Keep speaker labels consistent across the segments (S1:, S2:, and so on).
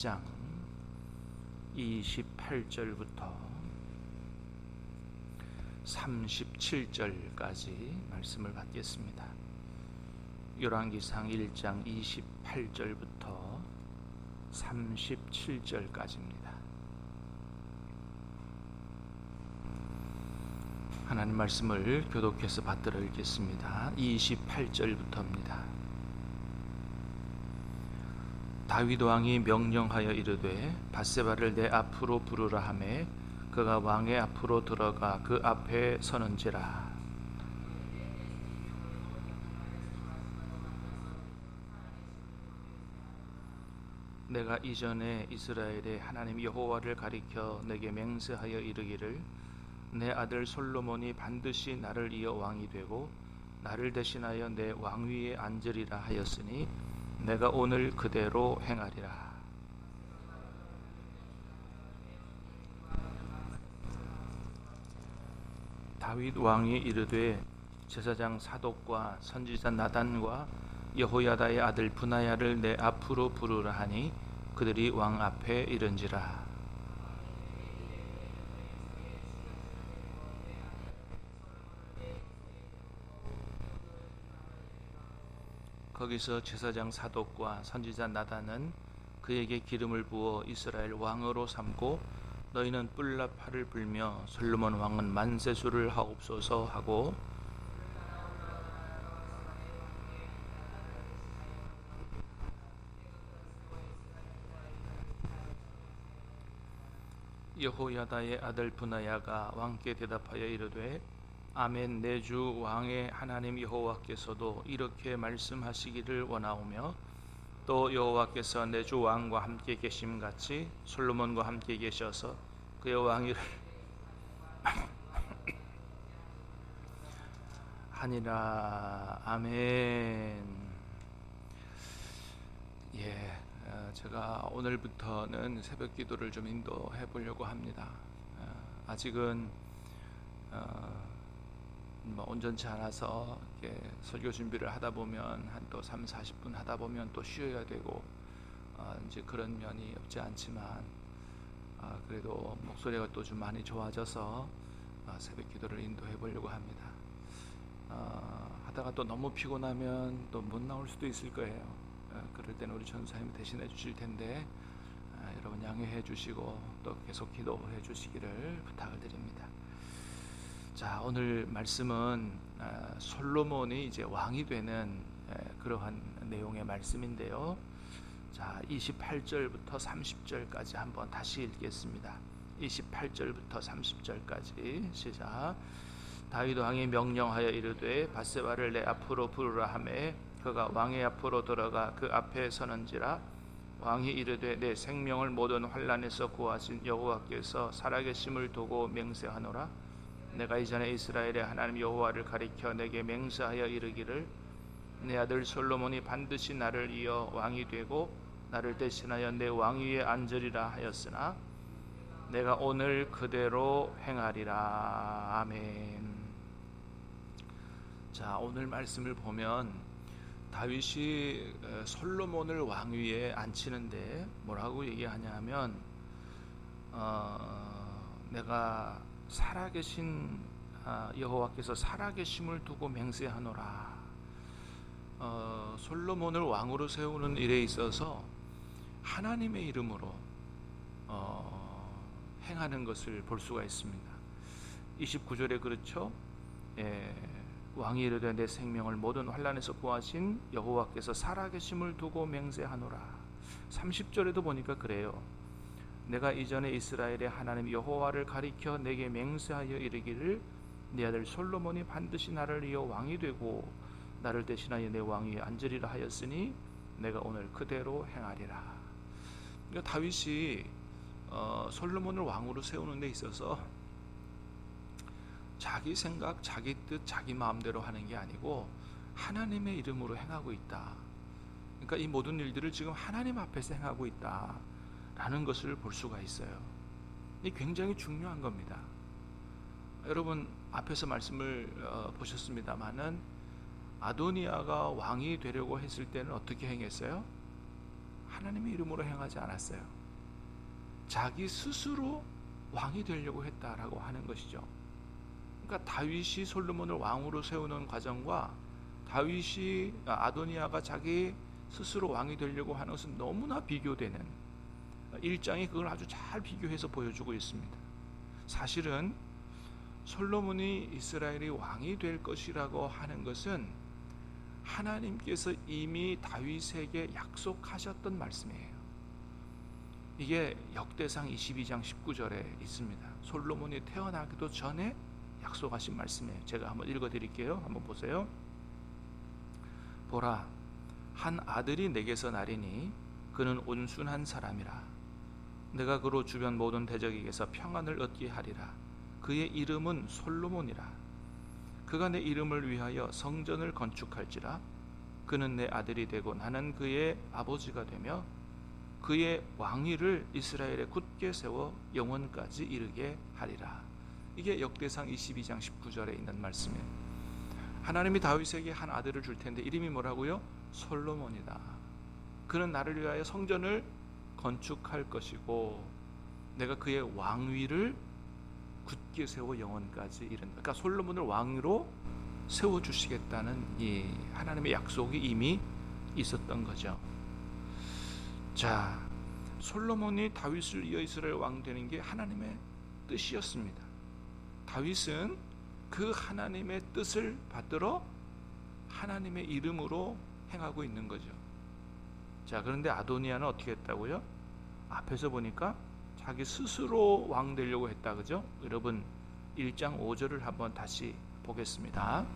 S1: 장 28절부터 37절까지 말씀을 받겠습니다. 열왕기상 1장 28절부터 37절까지입니다. 하나님 말씀을 교독해서 받들어 읽겠습니다. 28절부터입니다. 다윗 왕이 명령하여 이르되 바세바를 내 앞으로 부르라 하매 그가 왕의 앞으로 들어가 그 앞에 서는지라. 내가 이전에 이스라엘의 하나님 여호와를 가리켜 내게 맹세하여 이르기를 내 아들 솔로몬이 반드시 나를 이어 왕이 되고 나를 대신하여 내 왕위에 앉으리라 하였으니 내가 오늘 그대로 행하리라. 다윗 왕이 이르되 제사장 사독과 선지자 나단과 여호야다의 아들 분하야를 내 앞으로 부르라 하니 그들이 왕 앞에 이른지라. 거기서 제사장 사독과 선지자 나단은 그에게 기름을 부어 이스라엘 왕으로 삼고 너희는 뿔라파를 불며 솔로몬 왕은 만세수를 하옵소서 하고 여호야다의 아들 분하야가 왕께 대답하여 이르되 아멘. 내 주 왕의 하나님 여호와께서도 이렇게 말씀하시기를 원하오며 또 여호와께서 내 주 왕과 함께 계심 같이 솔로몬과 함께 계셔서 그의 왕위를 하니라. 아멘. 예 어, 제가 오늘부터는 새벽 기도를 좀 인도해 보려고 합니다. 어, 아직은 어, 뭐 온전치 않아서 설교 준비를 하다 보면 한 또 3, 40분 하다 보면 또 쉬어야 되고 어, 이제 그런 면이 없지 않지만 어, 그래도 목소리가 또 좀 많이 좋아져서 어, 새벽 기도를 인도해 보려고 합니다. 어, 하다가 또 너무 피곤하면 또 못 나올 수도 있을 거예요. 어, 그럴 때는 우리 전사님이 대신해 주실 텐데 어, 여러분 양해해 주시고 또 계속 기도해 주시기를 부탁을 드립니다. 자 오늘 말씀은 아, 솔로몬이 이제 왕이 되는 그러한 내용의 말씀인데요. 자 28절부터 30절까지 한번 다시 읽겠습니다. 28절부터 30절까지 시작. 다윗 왕이 명령하여 이르되 바세바를 내 앞으로 부르라 하매 그가 왕의 앞으로 들어가 그 앞에 서는지라 왕이 이르되 내 생명을 모든 환란에서 구하신 여호와께서 살아계심을 두고 맹세하노라 내가 이전에 이스라엘의 하나님 여호와를 가리켜 내게 맹세하여 이르기를 내 아들 솔로몬이 반드시 나를 이어 왕이 되고 나를 대신하여 내 왕위에 앉으리라 하였으나 내가 오늘 그대로 행하리라 아멘. 자 오늘 말씀을 보면 다윗이 솔로몬을 왕위에 앉히는데 뭐라고 얘기하냐면 어, 내가 살아계신 아, 여호와께서 살아계심을 두고 맹세하노라. 어, 솔로몬을 왕으로 세우는 일에 있어서 하나님의 이름으로 어, 행하는 것을 볼 수가 있습니다. 29절에 그렇죠. 예, 왕이 이르되 내 생명을 모든 환란에서 구하신 여호와께서 살아계심을 두고 맹세하노라. 30절에도 보니까 그래요. 내가 이전에 이스라엘의 하나님 여호와를 가리켜 내게 맹세하여 이르기를 네 아들 솔로몬이 반드시 나를 이어 왕이 되고 나를 대신하여 내 왕위에 앉으리라 하였으니 내가 오늘 그대로 행하리라. 그러니까 다윗이 어, 솔로몬을 왕으로 세우는 데 있어서 자기 생각, 자기 뜻, 자기 마음대로 하는 게 아니고 하나님의 이름으로 행하고 있다. 그러니까 이 모든 일들을 지금 하나님 앞에서 행하고 있다. 라는 것을 볼 수가 있어요. 이 굉장히 중요한 겁니다. 여러분 앞에서 말씀을 어, 보셨습니다만은 아도니아가 왕이 되려고 했을 때는 어떻게 행했어요? 하나님의 이름으로 행하지 않았어요. 자기 스스로 왕이 되려고 했다라고 하는 것이죠. 그러니까 다윗이 솔로몬을 왕으로 세우는 과정과 다윗이 아, 아도니아가 자기 스스로 왕이 되려고 하는 것은 너무나 비교되는 일장이 그걸 아주 잘 비교해서 보여주고 있습니다. 사실은 솔로몬이 이스라엘이 왕이 될 것이라고 하는 것은 하나님께서 이미 다윗에게 약속하셨던 말씀이에요. 이게 역대상 22장 19절에 있습니다. 솔로몬이 태어나기도 전에 약속하신 말씀이에요. 제가 한번 읽어 드릴게요. 한번 보세요. 보라 한 아들이 내게서 나리니 그는 온순한 사람이라 내가 그로 주변 모든 대적에게서 평안을 얻게 하리라. 그의 이름은 솔로몬이라. 그가 내 이름을 위하여 성전을 건축할지라. 그는 내 아들이 되고 나는 그의 아버지가 되며 그의 왕위를 이스라엘에 굳게 세워 영원까지 이르게 하리라. 이게 역대상 22장 19절에 있는 말씀이에요. 하나님이 다윗에게 한 아들을 줄 텐데 이름이 뭐라고요? 솔로몬이다. 그는 나를 위하여 성전을 건축할 것이고 내가 그의 왕위를 굳게 세워 영원까지 이른다. 그러니까 솔로몬을 왕으로 세워 주시겠다는 이 하나님의 약속이 이미 있었던 거죠. 자, 솔로몬이 다윗을 이어 이스라엘 왕 되는 게 하나님의 뜻이었습니다. 다윗은 그 하나님의 뜻을 받들어 하나님의 이름으로 행하고 있는 거죠. 자, 그런데 아도니아는 어떻게 했다고요? 앞에서 보니까 자기 스스로 왕 되려고 했다. 그죠? 여러분 1장 5절을 한번 다시 보겠습니다.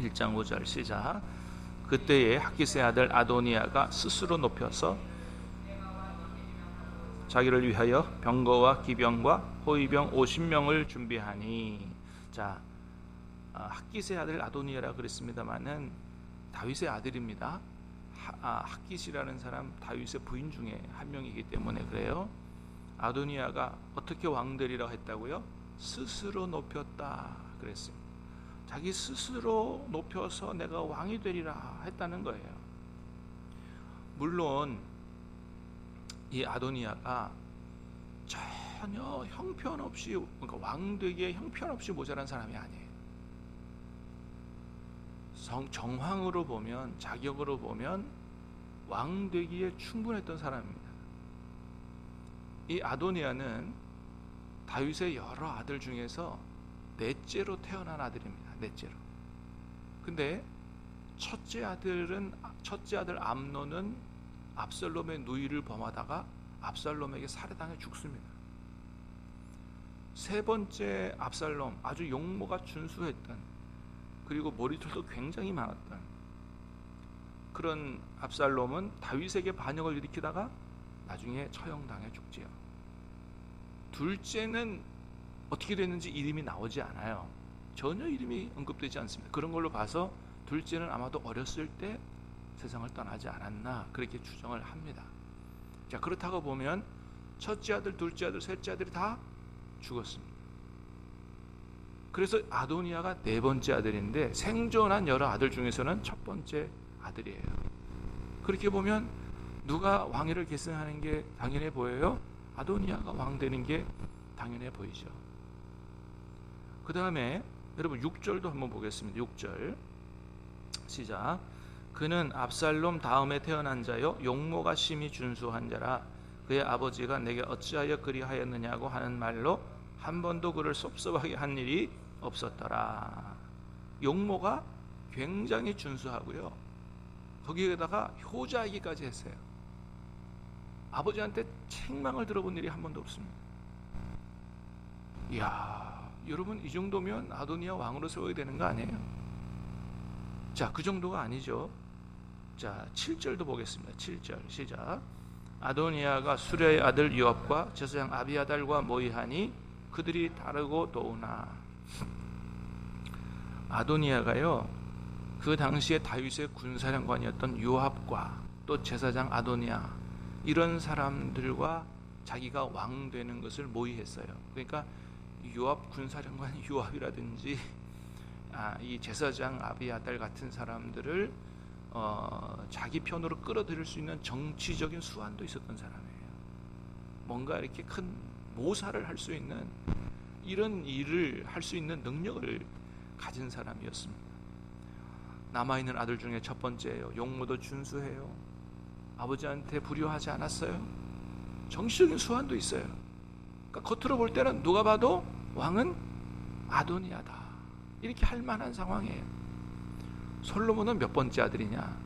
S1: 1장 5절 시작. 그때에 학기세 아들 아도니아가 스스로 높여서 자기를 위하여 병거와 기병과 호위병 50명을 준비하니 자 학기세 아들 아도니아라 그랬습니다마는 다윗의 아들입니다. 아, 학기시라는 사람 다윗의 부인 중에 한 명이기 때문에 그래요. 아도니아가 어떻게 왕되리라 했다고요? 스스로 높였다 그랬습니다. 자기 스스로 높여서 내가 왕이 되리라 했다는 거예요. 물론 이 아도니아가 전혀 형편없이 그러니까 왕되기에 형편없이 모자란 사람이 아니에요. 성, 정황으로 보면 자격으로 보면 왕 되기에 충분했던 사람입니다. 이 아도니아는 다윗의 여러 아들 중에서 넷째로 태어난 아들입니다. 넷째로. 근데 첫째 아들은 첫째 아들 암논은 압살롬의 누이를 범하다가 압살롬에게 살해당해 죽습니다. 세 번째 압살롬 아주 용모가 준수했던 그리고 머리털도 굉장히 많았던 그런 압살롬은 다윗에게 반역을 일으키다가 나중에 처형당해 죽지요. 둘째는 어떻게 됐는지 이름이 나오지 않아요. 전혀 이름이 언급되지 않습니다. 그런 걸로 봐서 둘째는 아마도 어렸을 때 세상을 떠나지 않았나 그렇게 추정을 합니다. 자 그렇다고 보면 첫째 아들, 둘째 아들, 셋째 아들이 다 죽었습니다. 그래서 아도니아가 네 번째 아들인데 생존한 여러 아들 중에서는 첫 번째 아들이에요. 그렇게 보면 누가 왕위를 계승하는 게 당연해 보여요? 아도니아가 왕 되는 게 당연해 보이죠. 그 다음에 여러분 6절도 한번 보겠습니다. 6절 시작. 그는 압살롬 다음에 태어난 자요 용모가 심히 준수한 자라 그의 아버지가 내게 어찌하여 그리하였느냐고 하는 말로 한 번도 그를 섭섭하게 한 일이 없었더라. 용모가 굉장히 준수하고요. 거기에다가 효자이기까지 했어요. 아버지한테 책망을 들어본 일이 한 번도 없습니다. 이야, 여러분 이 정도면 아도니아 왕으로 세워야 되는 거 아니에요? 자, 그 정도가 아니죠. 자, 7절도 보겠습니다. 7절 시작. 아도니아가 수레의 아들 요압과 제사장 아비아달과 모이하니 그들이 다르고 도우나 아도니아가요 그 당시에 다윗의 군사령관이었던 요압과 또 제사장 아도니아 이런 사람들과 자기가 왕 되는 것을 모의했어요. 그러니까 요압 군사령관 요압이라든지 아, 이 제사장 아비아달 같은 사람들을 어, 자기 편으로 끌어들일 수 있는 정치적인 수완도 있었던 사람이에요. 뭔가 이렇게 큰 모사를 할 수 있는 이런 일을 할 수 있는 능력을 가진 사람이었습니다. 남아 있는 아들 중에 첫 번째예요. 용모도 준수해요. 아버지한테 불효하지 않았어요. 정치적인 수완도 있어요. 그러니까 겉으로 볼 때는 누가 봐도 왕은 아도니아다. 이렇게 할 만한 상황이에요. 솔로몬은 몇 번째 아들이냐?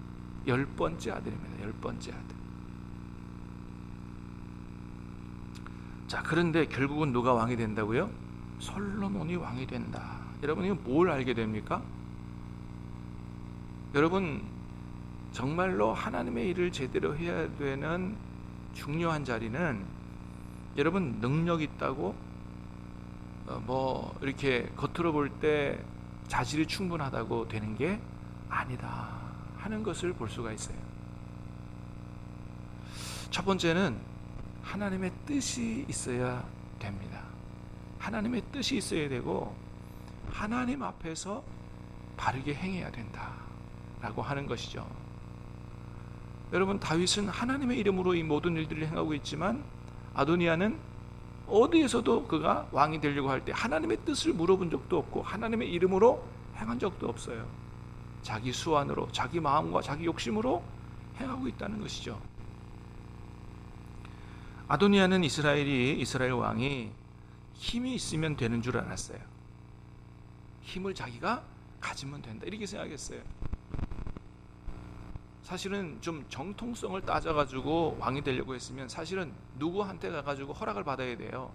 S1: 열 번째 아들입니다. 열 번째 아들. 자, 그런데 결국은 누가 왕이 된다고요? 솔로몬이 왕이 된다. 여러분 이거 뭘 알게 됩니까? 여러분 정말로 하나님의 일을 제대로 해야 되는 중요한 자리는 여러분 능력 있다고 어, 뭐 이렇게 겉으로 볼 때 자질이 충분하다고 되는 게 아니다 하는 것을 볼 수가 있어요. 첫 번째는 하나님의 뜻이 있어야 됩니다. 하나님의 뜻이 있어야 되고 하나님 앞에서 바르게 행해야 된다라고 하는 것이죠. 여러분 다윗은 하나님의 이름으로 이 모든 일들을 행하고 있지만 아도니아는 어디에서도 그가 왕이 되려고 할 때 하나님의 뜻을 물어본 적도 없고 하나님의 이름으로 행한 적도 없어요. 자기 수완으로 자기 마음과 자기 욕심으로 행하고 있다는 것이죠. 아도니아는 이스라엘이 이스라엘 왕이 힘이 있으면 되는 줄 알았어요. 힘을 자기가 가지면 된다 이렇게 생각했어요. 사실은 좀 정통성을 따져가지고 왕이 되려고 했으면 사실은 누구한테 가가지고 허락을 받아야 돼요.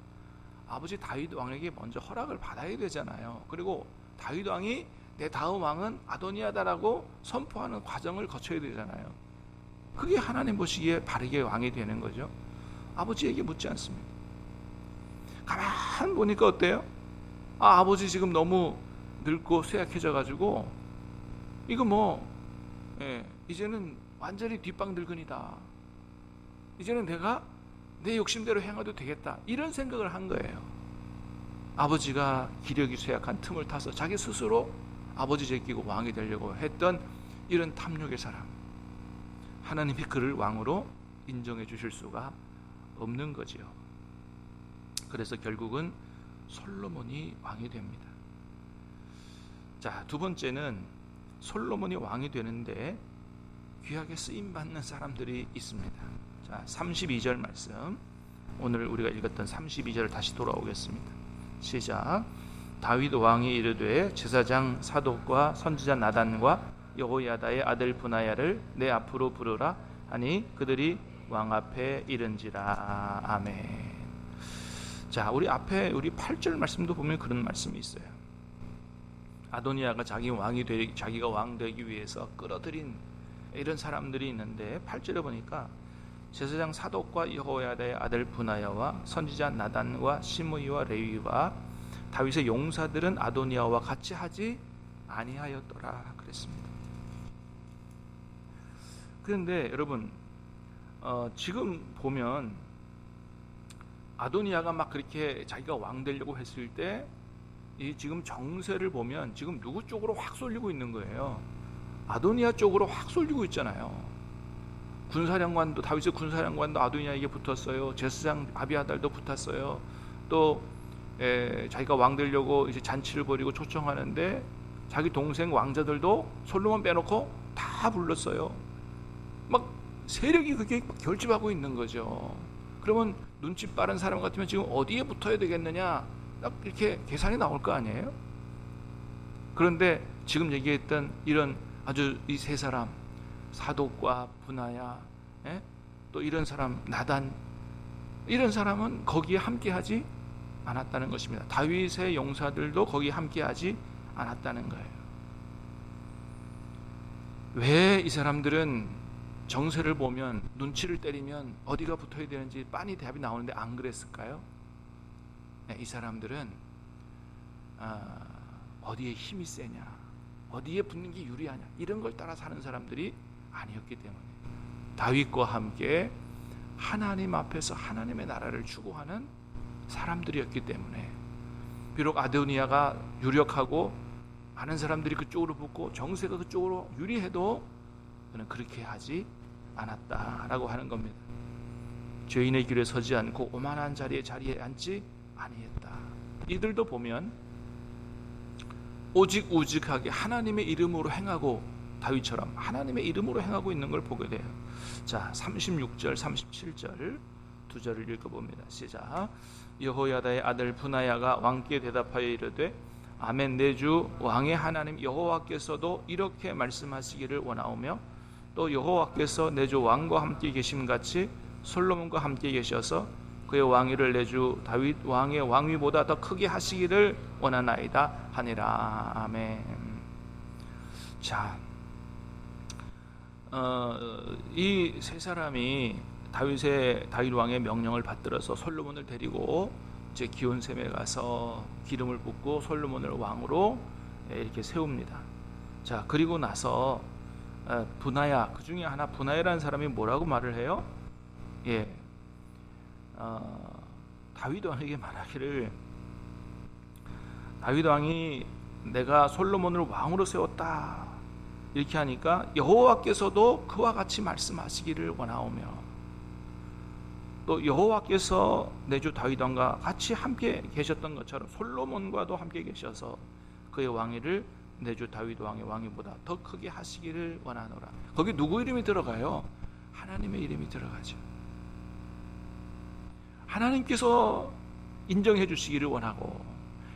S1: 아버지 다윗 왕에게 먼저 허락을 받아야 되잖아요. 그리고 다윗 왕이 내 다음 왕은 아도니아다라고 선포하는 과정을 거쳐야 되잖아요. 그게 하나님 보시기에 바르게 왕이 되는 거죠. 아버지에게 묻지 않습니다. 가만 보니까 어때요? 아, 아버지 지금 너무 늙고 쇠약해져 가지고 이거 뭐 예, 이제는 완전히 뒷방 늙은이다. 이제는 내가 내 욕심대로 행해도 되겠다. 이런 생각을 한 거예요. 아버지가 기력이 쇠약한 틈을 타서 자기 스스로 아버지 제끼고 왕이 되려고 했던 이런 탐욕의 사람. 하나님이 그를 왕으로 인정해 주실 수가 없는 거지요. 그래서 결국은 솔로몬이 왕이 됩니다. 자, 두 번째는 솔로몬이 왕이 되는데 귀하게 쓰임 받는 사람들이 있습니다. 자, 32절 말씀. 오늘 우리가 읽었던 32절 다시 돌아오겠습니다. 시작. 다윗 왕이 이르되 제사장 사독과 선지자 나단과 여호야다의 아들 분하야를 내 앞으로 부르라 하니 그들이 왕 앞에 이른지라 아멘. 자, 우리 앞에 우리 8절 말씀도 보면 그런 말씀이 있어요. 아도니아가 자기 왕이 되 자기가 왕 되기 위해서 끌어들인 이런 사람들이 있는데 8절에 보니까 제사장 사독과 여호야다의 아들 분하야와 선지자 나단과 시므이와 레위와 다윗의 용사들은 아도니아와 같이 하지 아니하였더라 그랬습니다. 그런데 여러분 어, 지금 보면 아도니아가 막 그렇게 자기가 왕 되려고 했을 때 이 지금 정세를 보면 지금 누구 쪽으로 확 쏠리고 있는 거예요. 아도니아 쪽으로 확 쏠리고 있잖아요. 군사령관도 다윗의 군사령관도 아도니아에게 붙었어요. 제사장 아비아달도 붙었어요. 또 에, 자기가 왕 되려고 이제 잔치를 벌이고 초청하는데 자기 동생 왕자들도 솔로몬 빼놓고 다 불렀어요. 막 세력이 그게 결집하고 있는 거죠. 그러면 눈치 빠른 사람 같으면 지금 어디에 붙어야 되겠느냐? 딱 이렇게 계산이 나올 거 아니에요? 그런데 지금 얘기했던 이런 아주 이 세 사람 사독과 분하야 예? 또 이런 사람 나단 이런 사람은 거기에 함께하지 않았다는 것입니다. 다윗의 용사들도 거기에 함께하지 않았다는 거예요. 왜 이 사람들은 정세를 보면 눈치를 때리면 어디가 붙어야 되는지 빤히 답이 나오는데 안 그랬을까요? 네, 이 사람들은 아, 어디에 힘이 세냐, 어디에 붙는 게 유리하냐 이런 걸 따라 사는 사람들이 아니었기 때문에 다윗과 함께 하나님 앞에서 하나님의 나라를 추구하는 사람들이었기 때문에 비록 아도니아가 유력하고 많은 사람들이 그쪽으로 붙고 정세가 그쪽으로 유리해도 그는 그렇게 하지 않았다라고 하는 겁니다. 죄인의 길에 서지 않고 오만한 자리에 자리에 앉지 아니했다. 이들도 보면 오직 오직하게 하나님의 이름으로 행하고 다윗처럼 하나님의 이름으로 행하고 있는 걸 보게 돼요. 자, 36절, 37절 두 절을 읽어봅니다. 시작. 여호야다의 아들 분하야가 왕께 대답하여 이르되 아멘 내주 왕의 하나님 여호와께서도 이렇게 말씀하시기를 원하오며 또 여호와께서 내주 왕과 함께 계심 같이 솔로몬과 함께 계셔서 그의 왕위를 내주 다윗 왕의 왕위보다 더 크게 하시기를 원하나이다 하니라 아멘. 자, 어, 이 세 사람이 다윗의 다윗 왕의 명령을 받들어서 솔로몬을 데리고 이제 기온샘에 가서 기름을 붓고 솔로몬을 왕으로 예, 이렇게 세웁니다. 자 그리고 나서 어, 분하야 그 중에 하나 분하야라는 사람이 뭐라고 말을 해요? 예, 어, 다윗 왕에게 말하기를 다윗 왕이 내가 솔로몬을 왕으로 세웠다 이렇게 하니까 여호와께서도 그와 같이 말씀하시기를 원하오며 또 여호와께서 내 주 다윗 왕과 같이 함께 계셨던 것처럼 솔로몬과도 함께 계셔서 그의 왕위를 내 주 다윗 왕의 왕위보다 더 크게 하시기를 원하노라. 거기 누구 이름이 들어가요? 하나님의 이름이 들어가죠. 하나님께서 인정해 주시기를 원하고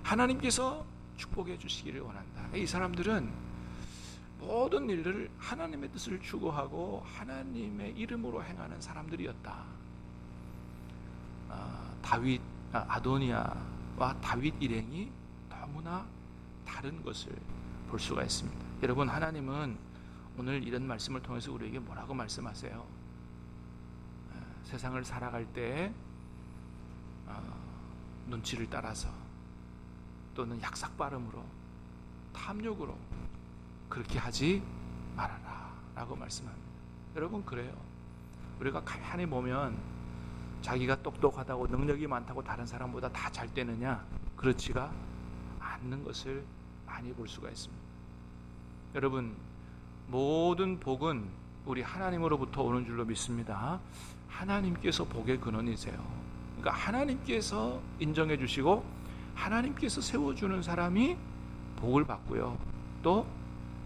S1: 하나님께서 축복해 주시기를 원한다. 이 사람들은 모든 일들을 하나님의 뜻을 추구하고 하나님의 이름으로 행하는 사람들이었다. 아, 다윗 아, 아도니아와 다윗 일행이 너무나 다른 것을 볼 수가 있습니다. 여러분 하나님은 오늘 이런 말씀을 통해서 우리에게 뭐라고 말씀하세요? 아, 세상을 살아갈 때 눈치를 따라서 또는 약삭빠름으로 탐욕으로 그렇게 하지 말아라 라고 말씀합니다. 여러분 그래요. 우리가 가만히 보면 자기가 똑똑하다고 능력이 많다고 다른 사람보다 다 잘 되느냐? 그렇지가 않는 것을 많이 볼 수가 있습니다. 여러분, 모든 복은 우리 하나님으로부터 오는 줄로 믿습니다. 하나님께서 복의 근원이세요. 그러니까 하나님께서 인정해 주시고 하나님께서 세워 주는 사람이 복을 받고요. 또,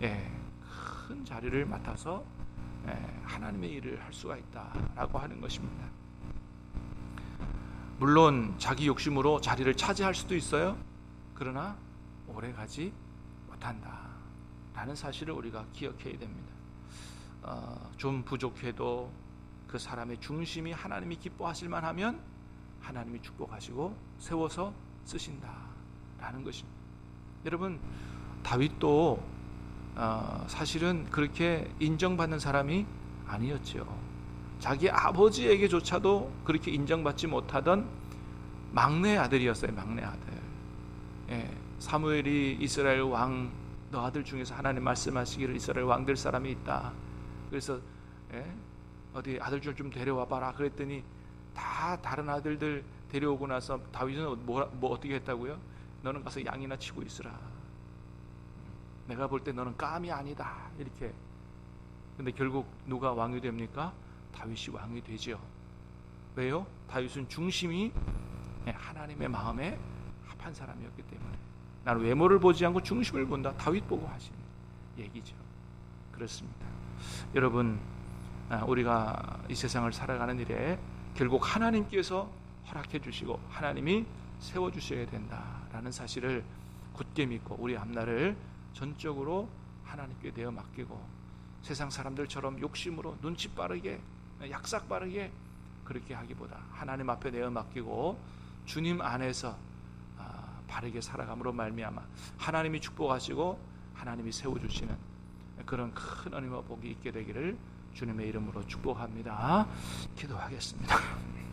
S1: 예, 큰 자리를 맡아서 예, 하나님의 일을 할 수가 있다라고 하는 것입니다. 물론 자기 욕심으로 자리를 차지할 수도 있어요. 그러나 오래 가지 못한다. 라는 사실을 우리가 기억해야 됩니다. 어, 좀 부족해도 그 사람의 중심이 하나님이 기뻐하실 만하면 하나님이 축복하시고 세워서 쓰신다. 라는 것입니다. 여러분, 다윗도 어, 사실은 그렇게 인정받는 사람이 아니었죠. 자기 아버지에게조차도 그렇게 인정받지 못하던 막내 아들이었어요. 막내 아들. 예, 사무엘이 이스라엘 왕 너 아들 중에서 하나님 말씀하시기를 이스라엘 왕될 사람이 있다. 그래서 예, 어디 아들 좀 데려와 봐라. 그랬더니 다 다른 아들들 데려오고 나서 다윗은 뭐, 뭐 어떻게 했다고요? 너는 가서 양이나 치고 있으라. 내가 볼 때 너는 감이 아니다. 이렇게. 근데 결국 누가 왕이 됩니까? 다윗이 왕이 되지요. 왜요? 다윗은 중심이 하나님의 마음에 합한 사람이었기 때문에 나는 외모를 보지 않고 중심을 본다. 다윗 보고 하신 얘기죠. 그렇습니다. 여러분, 아, 우리가 이 세상을 살아가는 일에 결국 하나님께서 허락해 주시고 하나님이 세워 주셔야 된다라는 사실을 굳게 믿고 우리 앞날을 전적으로 하나님께 내어 맡기고 세상 사람들처럼 욕심으로 눈치 빠르게 약삭 빠르게 그렇게 하기보다 하나님 앞에 내어 맡기고 주님 안에서 아, 바르게 살아감으로 말미암아 하나님이 축복하시고 하나님이 세워 주시는 그런 큰 은혜와 복이 있게 되기를 주님의 이름으로 축복합니다. 기도하겠습니다.